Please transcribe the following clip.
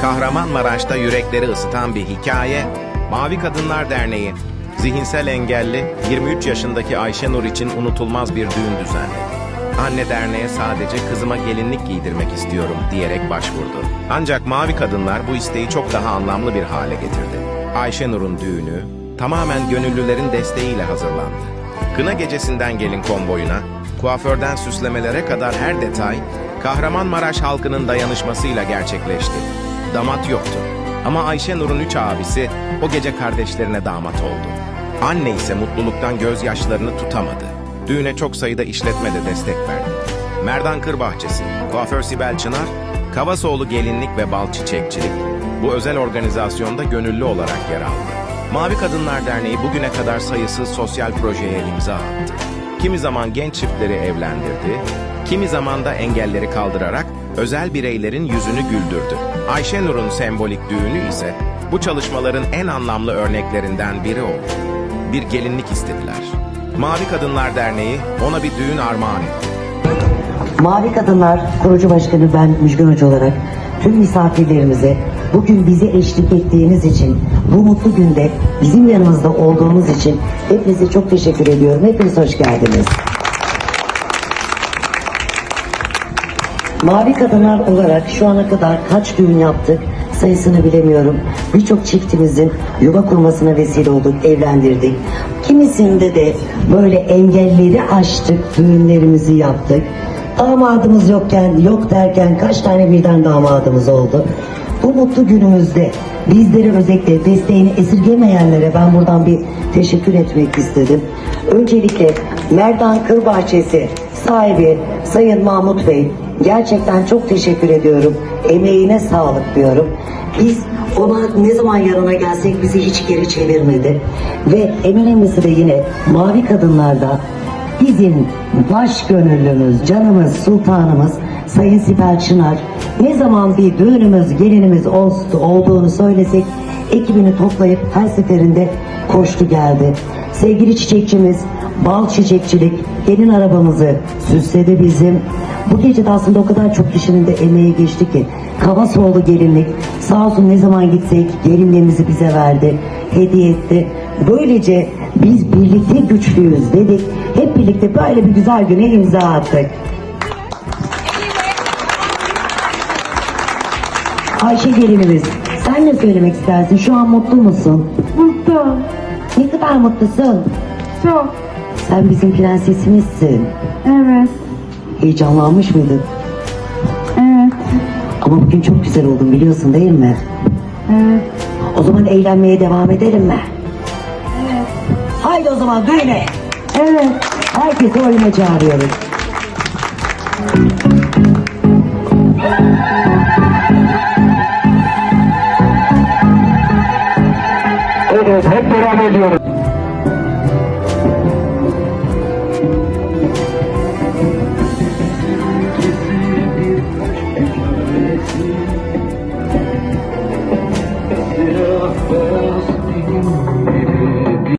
Kahramanmaraş'ta yürekleri ısıtan bir hikaye, Mavi Kadınlar Derneği, zihinsel engelli 23 yaşındaki Ayşenur için unutulmaz bir düğün düzenledi. Anne derneğe sadece kızıma gelinlik giydirmek istiyorum diyerek başvurdu. Ancak Mavi Kadınlar bu isteği çok daha anlamlı bir hale getirdi. Ayşenur'un düğünü tamamen gönüllülerin desteğiyle hazırlandı. Kına gecesinden gelin konvoyuna, kuaförden süslemelere kadar her detay Kahramanmaraş halkının dayanışmasıyla gerçekleşti. Damat yoktu. Ama Ayşenur'un üç abisi o gece kardeşlerine damat oldu. Anne ise mutluluktan gözyaşlarını tutamadı. Düğüne çok sayıda işletme de destek verdi. Merdan Kır Bahçesi, Kuaför Sibel Çınar, Kavasoğlu Gelinlik ve Bal Çiçekçilik bu özel organizasyonda gönüllü olarak yer aldı. Mavi Kadınlar Derneği bugüne kadar sayısız sosyal projeye imza attı. Kimi zaman genç çiftleri evlendirdi, kimi zaman da engelleri kaldırarak özel bireylerin yüzünü güldürdü. Ayşenur'un sembolik düğünü ise bu çalışmaların en anlamlı örneklerinden biri oldu. Bir gelinlik istediler. Mavi Kadınlar Derneği ona bir düğün armağan etti. Mavi Kadınlar kurucu başkanı ben Müjgan Hoca olarak tüm misafirlerimize bugün bizi eşlik ettiğiniz için bu mutlu günde bizim yanımızda olduğunuz için hepinize çok teşekkür ediyorum. Hepiniz hoş geldiniz. Mavi Kadınlar olarak şu ana kadar kaç düğün yaptık sayısını bilemiyorum. Birçok çiftimizin yuva kurmasına vesile olduk, evlendirdik. Kimisinde de böyle engelleri aştık, düğünlerimizi yaptık. Damadımız yokken, yok derken kaç tane birden damadımız oldu. Bu mutlu günümüzde bizleri özellikle desteğini esirgemeyenlere ben buradan bir teşekkür etmek istedim. Öncelikle Merdan Kır Bahçesi sahibi Sayın Mahmut Bey gerçekten çok teşekkür ediyorum. Emeğine sağlık diyorum. Biz ona ne zaman yanına gelsek bizi hiç geri çevirmedi. Ve en önemlisi de yine Mavi Kadınlar'da bizim baş gönüllümüz, canımız, sultanımız Sayın Sibel Çınar ne zaman bir düğünümüz, gelinimiz olduğunu söylesek ekibini toplayıp her seferinde koştu geldi. Sevgili çiçekçimiz bal çiçekçilik gelin arabamızı süsledi bizim. Bu gece de aslında o kadar çok kişinin de emeği geçti ki Kavasoğlu gelinlik sağ olsun ne zaman gitsek gelinliğimizi bize verdi, hediye etti. Böylece biz birlikte güçlüyüz dedik. Hep birlikte böyle bir güzel güne imza attık. Ayşe gelinimiz sen ne söylemek istersin? Şu an mutlu musun? Mutlu. Ne kadar mutlusun? Çok. Sen bizim prensesimizsin. Evet. Heyecanlanmış mıydın? Evet. Ama bugün çok güzel oldun biliyorsun değil mi? Evet. O zaman eğlenmeye devam edelim mi? Evet. Haydi o zaman düğüne. Evet. Herkesi oyuna çağırıyoruz. Evet hep beraber diyoruz. you.